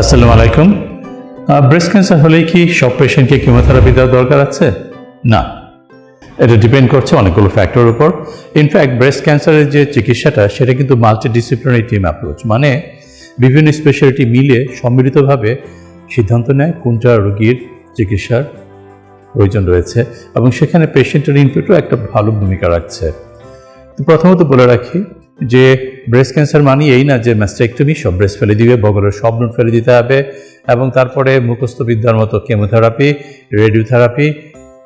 আসসালামু আলাইকুম। Breast cancer হলেই কি সব পেশেন্টকে কিমোথেরাপি দেওয়ার দরকার আছে? না। এটা ডিপেন্ড করছে অনেকগুলো ফ্যাক্টরের উপর। ইনফ্যাক্ট ব্রেস্ট ক্যান্সারের যে চিকিৎসাটা, সেটা কিন্তু মাল্টি ডিসিপ্লিনারি টিম অ্যাপ্রোচ মানে বিভিন্ন স্পেশালিটি মিলে সম্মিলিতভাবে সিদ্ধান্ত নেয় কোনটা রোগীর চিকিৎসার প্রয়োজন রয়েছে। এবং সেখানে পেশেন্টের ইনপুটও একটা ভালো ভূমিকা রাখছে। প্রথমত বলে রাখি যে ব্রেস্ট ক্যান্সার মানে এই না যে ম্যাস্টেকটমি সব ব্রেস্ট ফেলে দিবে, বগলের সব নোট ফেলে দিতে হবে এবং তারপরে মুখস্থ বিদ্যার মতো কেমোথেরাপি রেডিওথেরাপি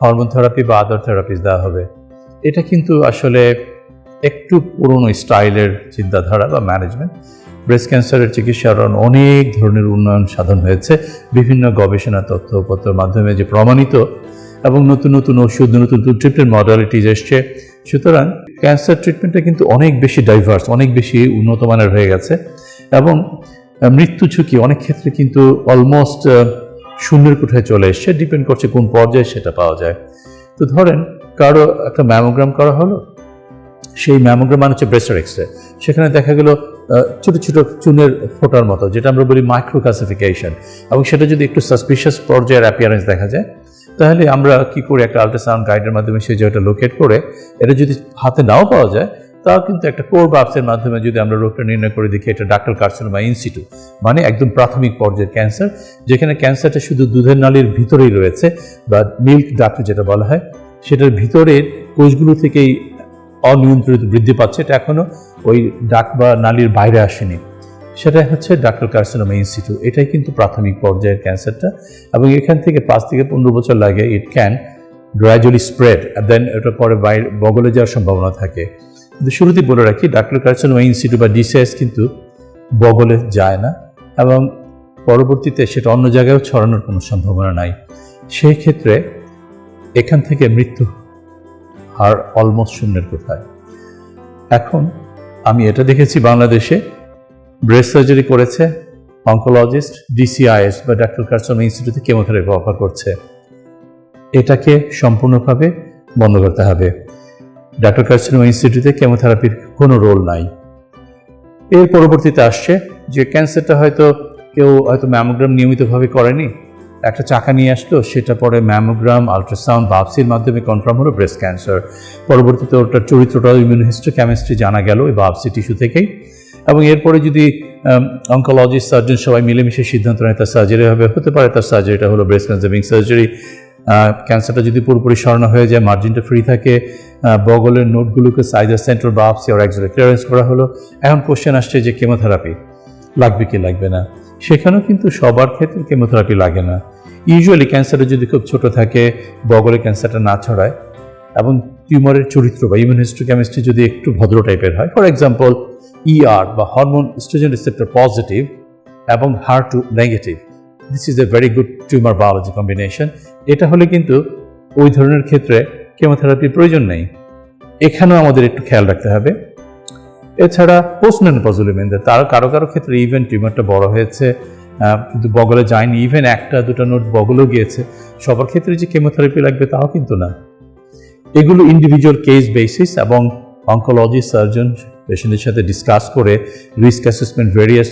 হরমোন থেরাপি বা আদার থেরাপি দেওয়া হবে। এটা কিন্তু আসলে একটু পুরনো স্টাইলের চিন্তাধারা বা ম্যানেজমেন্ট ব্রেস্ট ক্যান্সারের চিকিৎসার অনেক ধরনের উন্নয়ন সাধন হয়েছে। বিভিন্ন গবেষণা তথ্যপত্রের মাধ্যমে যে প্রমাণিত এবং নতুন নতুন ওষুধ, নতুন নতুন ট্রিটমেন্ট মডালিটিজ এসছে। সুতরাং ক্যান্সার ট্রিটমেন্টটা কিন্তু অনেক বেশি ডাইভার্স অনেক বেশি উন্নত মানের হয়ে গেছে। এবং মৃত্যু ঝুঁকি অনেক ক্ষেত্রে কিন্তু অলমোস্ট শূন্যের কোঠায় চলে এসছে। ডিপেন্ড করছে কোন পর্যায়ে সেটা পাওয়া যায়। তো ধরেন, কারও একটা ম্যামোগ্রাম করা হলো, সেই ম্যামোগ্রাম মানে হচ্ছে ব্রেস্টার এক্সরে সেখানে দেখা গেল ছোট ছোট চুনের ফোটার মতো, যেটা আমরা বলি মাইক্রো ক্লাসিফিকেশন এবং সেটা যদি একটু সাসপিশিয়াস পর্যায়ের অ্যাপিয়ারেন্স দেখা যায় তাহলে আমরা কি করে একটা আল্ট্রাসাউন্ড গাইডের মাধ্যমে সেই জায়গাটা লোকেট করে এটা যদি হাতে নাও পাওয়া যায়, তাও কিন্তু একটা কোর বাপসের মাধ্যমে যদি আমরা রোগটা নির্ণয় করে দেখি, এটা ডাক্তার কার্সিনোমা ইনস্টিটিউট মানে একদম প্রাথমিক পর্যায়ের ক্যান্সার যেখানে ক্যান্সারটা শুধু দুধের নালীর ভিতরেই রয়েছে বা মিল্ক ডাক্তার যেটা বলা হয়, সেটার ভিতরের কোষগুলো থেকেই অনিয়ন্ত্রিত বৃদ্ধি পাচ্ছে, এটা এখনও ওই ডাক বা নালীর বাইরে আসেনি। সেটা হচ্ছে ডাক্তার কার্সিনোমা ইনস্টিটিউট। এটাই কিন্তু প্রাথমিক পর্যায়ের ক্যান্সারটা এবং এখান থেকে পাঁচ থেকে পনেরো বছর লাগে it can gradually spread then এটা পরে বাইরে, বগলে যাওয়ার সম্ভাবনা থাকে। কিন্তু শুরুতেই বলে রাখি, ডাক্তার কার্সিনোমা ইনস্টিটিউট বা ডিসিএস কিন্তু বগলে যায় না এবং পরবর্তীতে সেটা অন্য জায়গায়ও ছড়ানোর কোনো সম্ভাবনা নাই। সেই ক্ষেত্রে এখান থেকে মৃত্যু হার অলমোস্ট শূন্যের কোথায়? এখন আমি এটা দেখেছি বাংলাদেশে। ব্রেস্ট সার্জারি করেছে অঙ্কোলজিস্ট ডিসিআইএস বা ডাক্তার কার্সন ইনস্টিটিউটে কেমোথেরাপি অফার করছে। এটাকে সম্পূর্ণভাবে বন্ধ করতে হবে। ডাক্তার কার্সিনোমা ইনস্টিটিউটে কেমোথেরাপির কোনো রোল নাই। এর পরবর্তীতে আসছে যে ক্যান্সারটা হয়তো কেউ হয়তো ম্যামোগ্রাম নিয়মিতভাবে করেনি, একটা চাকা নিয়ে আসলো, সেটা পরে ম্যামোগ্রাম আলট্রাসাউন্ড বাপসির মাধ্যমে কনফার্ম হলো ব্রেস্ট ক্যান্সার পরবর্তীতে ওটার চরিত্রটা ইমিউনোহিস্ট্রি কেমিস্ট্রি জানা গেল, ওই বাপসি টিস্যু থেকেই। এবং এরপরে যদি অঙ্কোলজিস্ট সার্জন সবাই মিলেমিশে সিদ্ধান্ত নেয়, তার সার্জারি হবে, হতে পারে তার সার্জারিটা হলো ব্রেস্ট কনজার্ভিং সার্জারি ক্যান্সারটা যদি পুরোপুরি সরানো হয়ে যায় মার্জিনটা ফ্রি থাকে বগলের নোটগুলোকে সাইজার সেন্ট্রাল বাপসি আর একজনে ক্লিয়ারেন্স করা হলো। এখন কোশ্চেন আসছে যে কেমোথেরাপি লাগবে কি লাগবে না? সেখানেও কিন্তু সবার ক্ষেত্রে কেমোথেরাপি লাগে না। ইউজুয়ালি ক্যান্সারটা যদি খুব ছোট থাকে, বগলে ক্যান্সারটা না ছড়ায়, এবং টিউমারের চরিত্র বা ইমিউনিস্ট্রি কেমিস্ট্রি যদি একটু ভদ্র টাইপের হয় ফর এক্সাম্পল ইআর বা হরমোন স্ট্রোজেন রিসেপ্টর পজিটিভ এবং HER two negative this is a very good tumour biology combination এটা হলে কিন্তু ওই ধরনের ক্ষেত্রে কেমোথেরাপির প্রয়োজন নেই। এখানেও আমাদের একটু খেয়াল রাখতে হবে। এছাড়া পোস্ট মেনোপজুলিমেনদের তার কারও কারও ক্ষেত্রে ইভেন টিউমারটা বড় হয়েছে কিন্তু বগলে যায়নি ইভেন একটা দুটো নোট বগলেও গিয়েছে। সবার ক্ষেত্রে যে কেমোথেরাপি লাগবে তাও কিন্তু না। এগুলো ইন্ডিভিজুয়াল কেস বেসিস এবং অঙ্কোলজি সার্জন পেশেন্টের সাথে ডিসকাস করে রিস্ক অ্যাসেসমেন্ট ভেরিয়াস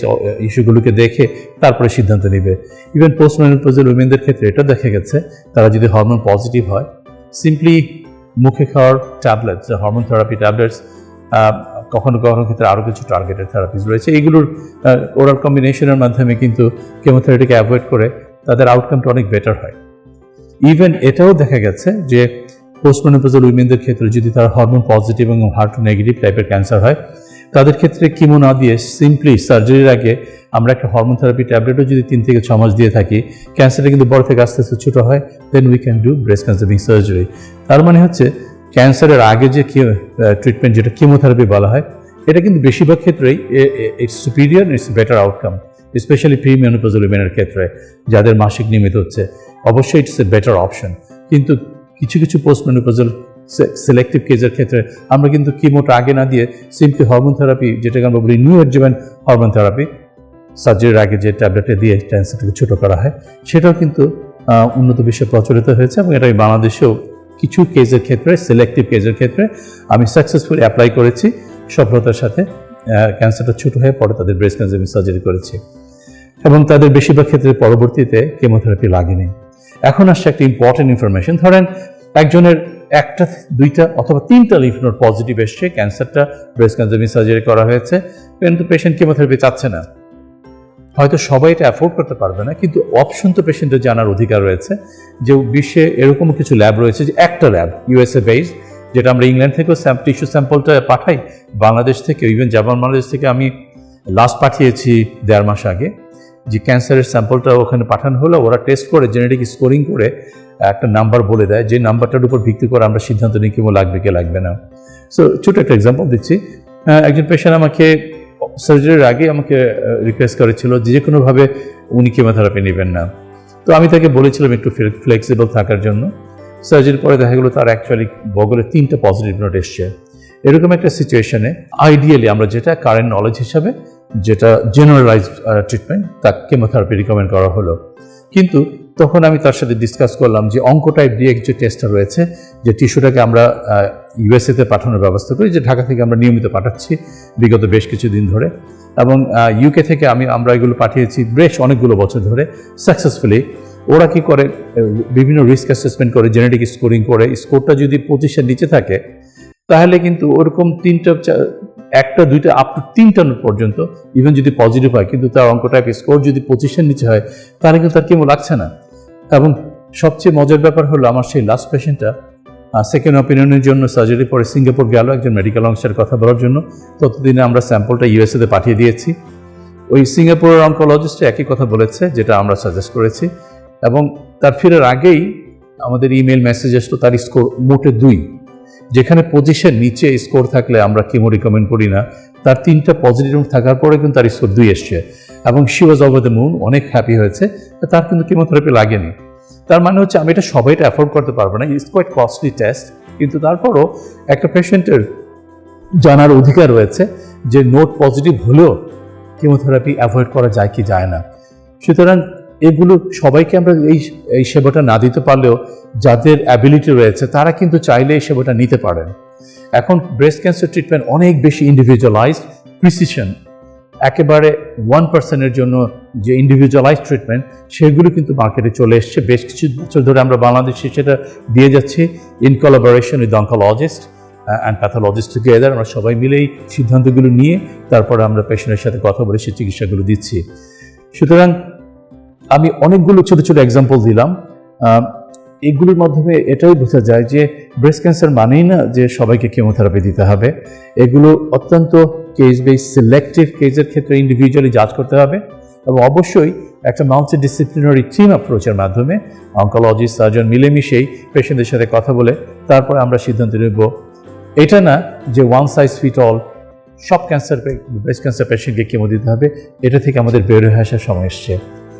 ইস্যুগুলোকে দেখে তারপরে সিদ্ধান্ত নেবে। ইভেন পোস্ট মেনোপোজাল উইমেনদের ক্ষেত্রে এটা দেখা গেছে, তারা যদি হরমোন পজিটিভ হয় সিম্পলি মুখে খাওয়ার ট্যাবলেটস হরমোন থেরাপি ট্যাবলেটস কখনো কখনো ক্ষেত্রে আরও কিছু টার্গেটেড থেরাপিস রয়েছে। এইগুলোর ওরাল কম্বিনেশনের মাধ্যমে কিন্তু কেমোথেরাপিকে অ্যাভয়েড করে তাদের আউটকামটা অনেক বেটার হয়। ইভেন এটাও দেখা গেছে যে পোস্টমেনোপোজাল উইমেনদের ক্ষেত্রে যদি তারা হরমোন পজিটিভ এবং হার্ট নেগেটিভ টাইপের ক্যান্সার হয়, তাদের ক্ষেত্রে কিমো না দিয়ে সিম্পলি সার্জারির আগে আমরা একটা হরমোন থেরাপি ট্যাবলেটও যদি তিন থেকে ছ মাস দিয়ে থাকি ক্যান্সারটা কিন্তু বড় থেকে আস্তে আস্তে ছোটো হয় then we can do breast conserving surgery তার মানে হচ্ছে ক্যান্সারের আগে যে ট্রিটমেন্ট যেটা কিমোথেরাপি বলা হয়, এটা কিন্তু বেশিরভাগ ক্ষেত্রেই it's superior it's better outcome specially premenopausal উইমেনের ক্ষেত্রে, যাদের মাসিক নিয়মিত হচ্ছে। অবশ্যই ইটস এ বেটার অপশন কিন্তু কিছু কিছু পোস্ট মেনোপোজাল সিলেক্টিভ কেজের ক্ষেত্রে আমরা কিন্তু কিমোটা আগে না দিয়ে সিম্পলি হরমোন থেরাপি যেটাকে আমরা বলি নিউ এডজেভেন্ট হরমোন থেরাপি সার্জারির আগে যে ট্যাবলেটে দিয়ে ক্যান্সারটাকে ছোটো করা হয়, সেটাও কিন্তু উন্নত বিশ্বে প্রচলিত হয়েছে এবং এটা বাংলাদেশেও কিছু কেজের ক্ষেত্রে সিলেক্টিভ কেজের ক্ষেত্রে আমি সাকসেসফুলি অ্যাপ্লাই করেছি, সফলতার সাথে ক্যান্সারটা ছোট হয়ে পরে তাদের ব্রেস্ট ক্যান্সার সার্জারি করেছি। এবং তাদের বেশিরভাগ ক্ষেত্রে পরবর্তীতে কেমোথেরাপি লাগেনি। এখন আসছে একটা ইম্পর্টেন্ট ইনফরমেশন ধরেন, একজনের একটা, দুইটা অথবা তিনটা লিফ নোড পজিটিভ এসছে ক্যান্সারটা ব্রেস্ট ক্যান্সার সার্জারি করা হয়েছে, কিন্তু পেশেন্ট কেমোথেরাপি চাচ্ছে না। হয়তো সবাই এটা অ্যাফোর্ড করতে পারবে না, কিন্তু অপশন তো পেশেন্টের জানার অধিকার রয়েছে যে বিশ্বে এরকম কিছু ল্যাব রয়েছে যে একটা ল্যাব ইউএসএ বেসড যেটা আমরা ইংল্যান্ড থেকেও টিস্যু স্যাম্পলটা পাঠাই বাংলাদেশ থেকে ইভেন জাপান বাংলাদেশ থেকে আমি লাস্ট পাঠিয়েছি দেড় মাস আগে। যে ক্যান্সারের স্যাম্পলটা ওখানে পাঠানো হলো, ওরা টেস্ট করে জেনেটিক স্কোরিং করে, একটা নাম্বার বলে দেয়, যে নাম্বারটার উপর ভিত্তি করে আমরা সিদ্ধান্ত নিই কেমন লাগবে, কি লাগবে না। সো ছোট একটা এক্সাম্পল দিচ্ছি। একজন পেশেন্ট আমাকে সার্জারির আগে আমাকে রিকোয়েস্ট করেছিল যে কোনোভাবে উনি কেমোথেরাপি নেবেন না। তো আমি তাকে বলেছিলাম একটু ফ্লেক্সিবল থাকার জন্য। সার্জারির পরে দেখা গেলো তার অ্যাকচুয়ালি বগলে তিনটা পজিটিভ নোট এসছে। এরকম একটা সিচুয়েশনে আইডিয়ালি আমরা যেটা কারেন্ট নলেজ হিসাবে যেটা জেনারেলাইজ ট্রিটমেন্ট তা কেমোথেরাপি রিকমেন্ড করা হলো। কিন্তু তখন আমি তার সাথে ডিসকাস করলাম যে অঙ্ক টাইপ দিয়ে কিছু টেস্টটা রয়েছে, যে টিস্যুটাকে আমরা ইউএসএতে পাঠানোর ব্যবস্থা করি, যে ঢাকা থেকে আমরা নিয়মিত পাঠাচ্ছি বিগত বেশ কিছু দিন ধরে। এবং ইউকে থেকে আমি, আমরা এগুলো পাঠিয়েছি বেশ অনেকগুলো বছর ধরে সাকসেসফুলি ওরা কি করে বিভিন্ন রিস্ক অ্যাসেসমেন্ট করে জেনেটিক স্কোরিং করে স্কোরটা যদি পঁচিশের নিচে থাকে, তাহলে কিন্তু ওরকম তিনটা একটা, দুইটা আপ টু তিনটা নোট পর্যন্ত ইভেন যদি পজিটিভ হয়, কিন্তু তার অঙ্ক টাইপ স্কোর যদি পঁচিশের নিচে হয়, তাহলে কিন্তু তার কেমন লাগছে না? এবং সবচেয়ে মজার ব্যাপার হলো আমার সেই লাস্ট পেশেন্টটা সেকেন্ড অপিনিয়নের জন্য সার্জারি পরে সিঙ্গাপুর গেল একজন মেডিকেল অংশের কথা বলার জন্য। ততদিনে আমরা স্যাম্পলটা ইউএসএতে পাঠিয়ে দিয়েছি। ওই সিঙ্গাপুরের অঙ্কোলজিস্ট একই কথা বলেছে, যেটা আমরা সাজেস্ট করেছি। এবং তার ফিরার আগেই আমাদের ইমেল মেসেজ আসলো, তার স্কোর মোটে দুই। যেখানে পঁচিশের নিচে স্কোর থাকলে আমরা কেমো রিকমেন্ড করি না, তার তিনটা পজিটিভ থাকার পরে কিন্তু তার স্কোর দুই এসছে। এবং she was over the moon অনেক হ্যাপি হয়েছে তার কিন্তু কেমোথেরাপি লাগেনি। তার মানে হচ্ছে আমি এটা সবাইটা অ্যাফোর্ড করতে পারব না ইটস কোয়াইট কস্টলি টেস্ট কিন্তু তারপরও একটা পেশেন্টের জানার অধিকার রয়েছে যে নোট পজিটিভ হলেও কেমোথেরাপি অ্যাভয়েড করা যায় কি যায় না। সুতরাং এগুলো সবাইকে আমরা এই এই সেবাটা না দিতে পারলেও যাদের অ্যাবিলিটি রয়েছে, তারা কিন্তু চাইলে এই সেবাটা নিতে পারেন। এখন ব্রেস্ট ক্যান্সার ট্রিটমেন্ট অনেক বেশি ইন্ডিভিজুয়ালাইজড প্রিসিশন একেবারে ওয়ান পার্সেন্টের জন্য যে ইন্ডিভিজুয়ালাইজ ট্রিটমেন্ট সেগুলো কিন্তু মার্কেটে চলে এসছে। বেশ কিছু বছর ধরে আমরা বাংলাদেশে সেটা দিয়ে যাচ্ছি। In collaboration with oncologist and pathologist together আমরা সবাই মিলেই সিদ্ধান্তগুলো নিয়ে, তারপরে আমরা পেশেন্টের সাথে কথা বলে সেই চিকিৎসাগুলো দিচ্ছি। সুতরাং আমি অনেকগুলো ছোট ছোট এক্সাম্পল দিলাম। এগুলোর মাধ্যমে এটাই বোঝা যায় যে ব্রেস্ট ক্যান্সার মানেই না যে সবাইকে কেমোথেরাপি দিতে হবে। এগুলো অত্যন্ত কেস বেস সিলেক্টিভ কেসের ক্ষেত্রে ইন্ডিভিজুয়ালি জাজ করতে হবে এবং অবশ্যই একটা মাল্টি ডিসিপ্লিনারি টিম অ্যাপ্রোচের মাধ্যমে অঙ্কোলজিস্ট সার্জন মিলেমিশেই পেশেন্টদের সাথে কথা বলে তারপরে আমরা সিদ্ধান্ত নেব। এটা না যে ওয়ান সাইজ ফিট অল সব ক্যান্সার ব্রেস্ট ক্যান্সার পেশেন্টকে কেমো দিতে হবে, এটা থেকে আমাদের বেরোয় আসার সময় এসছে।